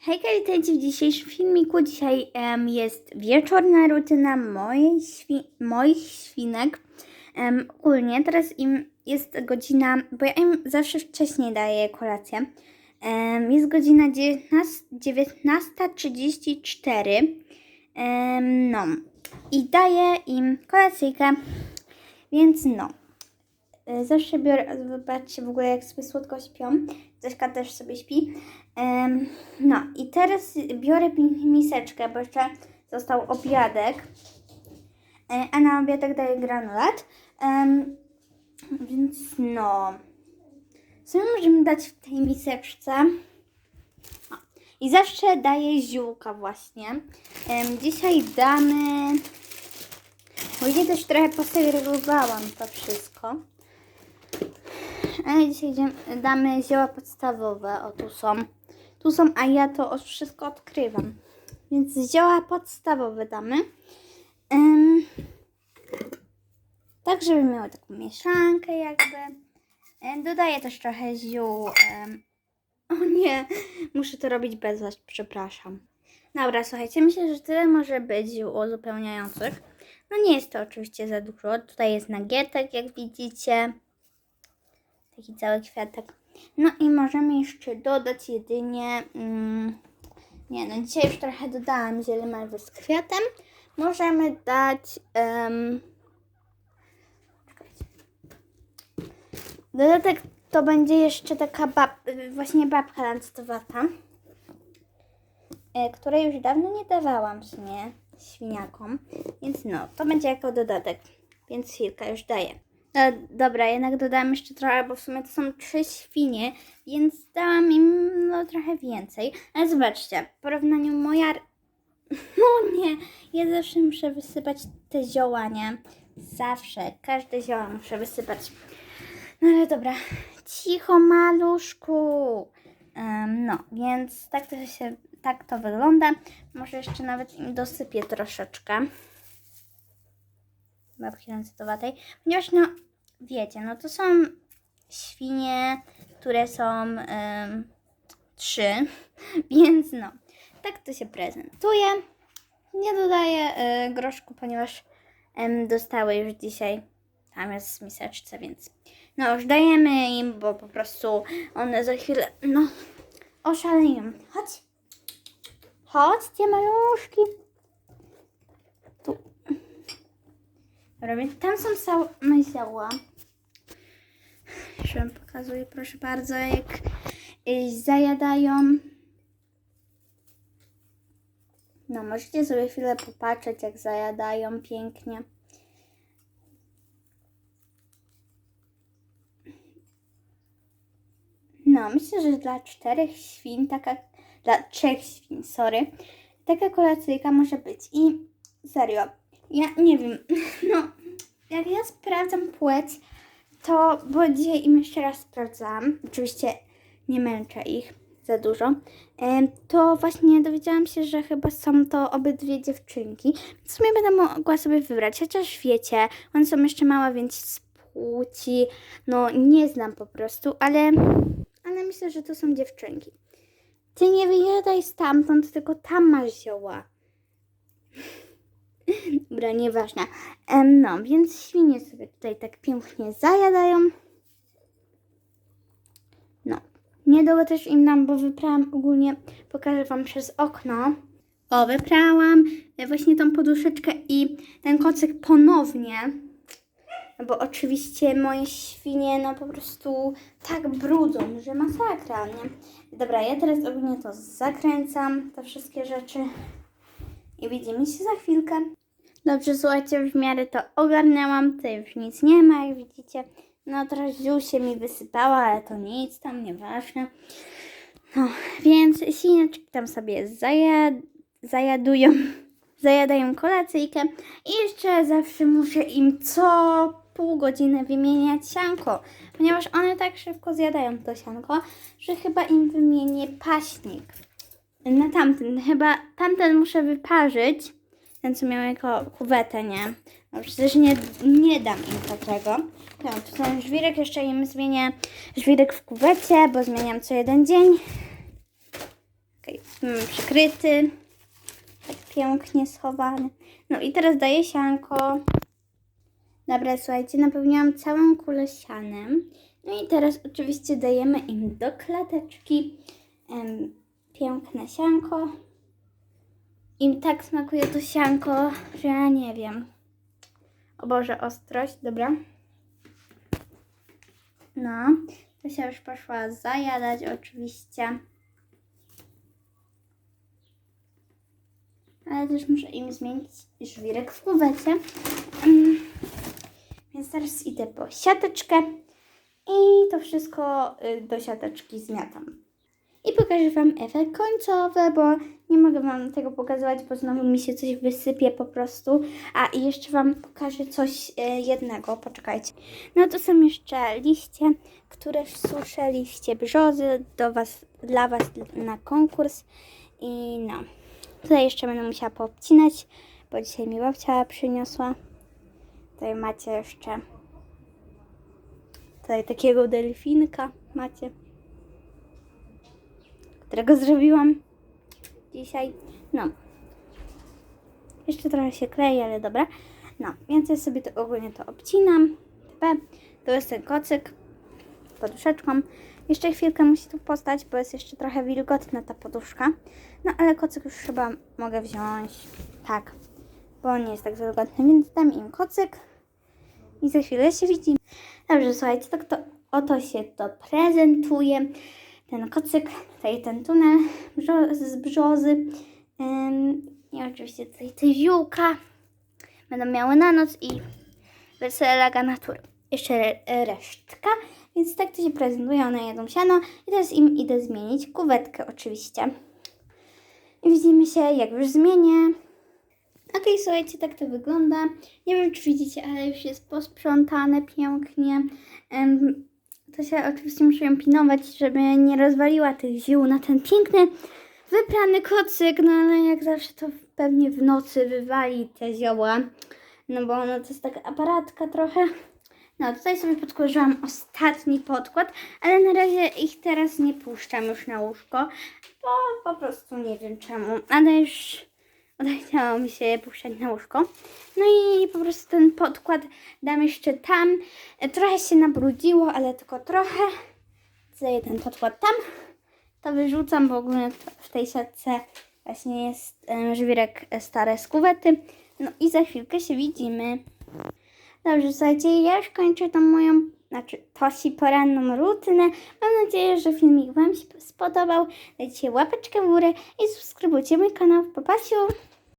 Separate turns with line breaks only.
Hejka, witajcie w dzisiejszym filmiku. Dzisiaj em, jest wieczorna rutyna mojej świ- moich świnek. Um, ogólnie teraz im jest godzina, bo ja im zawsze wcześniej daję kolację. Em, jest godzina 19 19.34. Em, no i daję im kolacyjkę, więc no. E, Zawsze biorę, zobaczcie w ogóle jak sobie słodko śpią. Zośka też sobie śpi. No i teraz biorę miseczkę, bo jeszcze został obiadek. E, a na obiadek daję granulat. Więc no. Co my możemy dać w tej miseczce? I zawsze daję ziółka właśnie. Dzisiaj damy... Ja też trochę posegregowałam to wszystko. Ale dzisiaj damy zioła podstawowe. O, tu są. Tu są, a ja to wszystko odkrywam. Więc zioła podstawowe damy. Tak, żeby miały taką mieszankę jakby. Dodaję też trochę ziół. O nie, muszę to robić bez was, przepraszam. Dobra, słuchajcie, myślę, że tyle może być ziół uzupełniających. No nie jest to oczywiście za dużo. Tutaj jest nagietek, jak widzicie. Taki cały kwiatek. No i możemy jeszcze dodać jedynie. Mm, nie, no dzisiaj już trochę dodałam ziele z kwiatem. Możemy dać. Um. Dodatek to będzie jeszcze taka bab, właśnie babka lancetowata, e, której już dawno nie dawałam w sumie świniakom. Więc no, to będzie jako dodatek. Więc chwilkę już daję. No, dobra, jednak dodałam jeszcze trochę, bo w sumie to są trzy świnie, więc dałam im no, trochę więcej. Ale zobaczcie, w porównaniu moja... No nie, ja zawsze muszę wysypać te zioła, nie? Zawsze, każde zioła muszę wysypać. No ale dobra, cicho maluszku. Em, no, więc tak to się, tak to wygląda. Może jeszcze nawet im dosypię troszeczkę babki lancetowatej, ponieważ no wiecie, no to są świnie, które są trzy, więc no, tak to się prezentuje. Nie dodaję e, groszku, ponieważ em, dostały już dzisiaj, tam jest w miseczce, więc no już dajemy im, bo po prostu one za chwilę, no, oszaleją. Chodź, chodźcie maluszki. Więc tam są same zioła. Już wam pokazuję, proszę bardzo, jak y, zajadają. No, możecie sobie chwilę popatrzeć, jak zajadają pięknie. No, myślę, że dla czterech świn, taka, dla trzech świn, sorry, taka kolacyjka może być. I serio, ja nie wiem, no, jak ja sprawdzam płeć, to, bo dzisiaj im jeszcze raz sprawdzałam, oczywiście nie męczę ich za dużo, to właśnie dowiedziałam się, że chyba są to obydwie dziewczynki. W sumie będę mogła sobie wybrać, chociaż wiecie, one są jeszcze małe, więc z płci, no nie znam po prostu, ale, ale myślę, że to są dziewczynki. Ty nie wyjadaj stamtąd, tylko tam masz zioła. Dobra, nieważne. No, więc świnie sobie tutaj tak pięknie zajadają. No, niedługo też im dam, bo wyprałam ogólnie, pokażę Wam przez okno. O, wyprałam e, właśnie tą poduszeczkę i ten kocyk ponownie. No bo oczywiście moje świnie no po prostu tak brudzą, że masakra, nie? Dobra, ja teraz ogólnie to zakręcam, te wszystkie rzeczy. I widzimy się za chwilkę. Dobrze, słuchajcie, w miarę to ogarnęłam. Tutaj już nic nie ma, jak widzicie. No teraz ziół się mi wysypała, ale to nic, tam nieważne. No, więc świniaczki tam sobie zajad zajadują, zajadają kolacyjkę. I jeszcze zawsze muszę im co pół godziny wymieniać sianko, ponieważ one tak szybko zjadają to sianko, że chyba im wymienię paśnik. Na tamten, chyba tamten muszę wyparzyć. Ten, co miał jako kuwetę, nie? No przecież nie, nie dam im takiego. No, tu ten żwirek jeszcze im zmienię żwirek w kuwecie, bo zmieniam co jeden dzień. Okej, mm, przykryty. Tak pięknie schowany. No i teraz daję sianko. Dobra, słuchajcie, napełniłam całą kulę sianem. No i teraz oczywiście dajemy im do klateczki piękne sianko. Im tak smakuje to sianko, że ja nie wiem. O Boże, ostrość, dobra. No, to się już poszła zajadać oczywiście. Ale też muszę im zmienić żwirek w kuwecie. Mm. Więc teraz idę po siateczkę i to wszystko y, do siateczki zmiatam. I pokażę Wam efekt końcowy, bo nie mogę Wam tego pokazywać, bo znowu mi się coś wysypie po prostu. A i jeszcze Wam pokażę coś y, jednego, poczekajcie. No to są jeszcze liście, które suszę, liście brzozy do was, dla Was na konkurs. I no, tutaj jeszcze będę musiała poobcinać, bo dzisiaj mi babcia przyniosła. Tutaj macie jeszcze tutaj takiego delfinka macie, którego zrobiłam dzisiaj. No. Jeszcze trochę się klei, ale dobra. No, więc ja sobie to ogólnie to obcinam. To jest ten kocyk poduszeczką. Jeszcze chwilkę musi tu postać, bo jest jeszcze trochę wilgotna ta poduszka. No, ale kocyk już chyba mogę wziąć. Tak, bo on nie jest tak wilgotny, więc dam im kocyk. I za chwilę się widzimy. Dobrze, słuchajcie, tak to oto się to prezentuje. Ten kocyk, tutaj ten tunel brzo- z brzozy. I oczywiście tutaj te ziółka będą miały na noc i wesela natury. Jeszcze re- resztka. Więc tak to się prezentuje, one jedzą siano. I teraz im idę zmienić kuwetkę oczywiście. I widzimy się, jak już zmienię. Okej, słuchajcie, tak to wygląda. Nie wiem, czy widzicie, ale już jest posprzątane pięknie. Em, to się oczywiście muszę ją pilnować, żeby nie rozwaliła tych ziół na ten piękny, wyprany kocyk. No ale jak zawsze to pewnie w nocy wywali te zioła. No bo no to jest taka aparatka trochę. No tutaj sobie podkładałam ostatni podkład, ale na razie ich teraz nie puszczam już na łóżko, bo po prostu nie wiem czemu. Ale już odechciało mi się puszczać na łóżko. No i po prostu ten podkład dam jeszcze tam. Trochę się nabrudziło, ale tylko trochę. Daję ten podkład tam. To wyrzucam, bo ogólnie w tej siatce właśnie jest żwirek e, stare z kuwety. No i za chwilkę się widzimy. Dobrze, słuchajcie, ja już kończę tą moją, znaczy tosi poranną rutynę. Mam nadzieję, że filmik Wam się spodobał. Dajcie łapeczkę w górę i subskrybujcie mój kanał. Papasiu!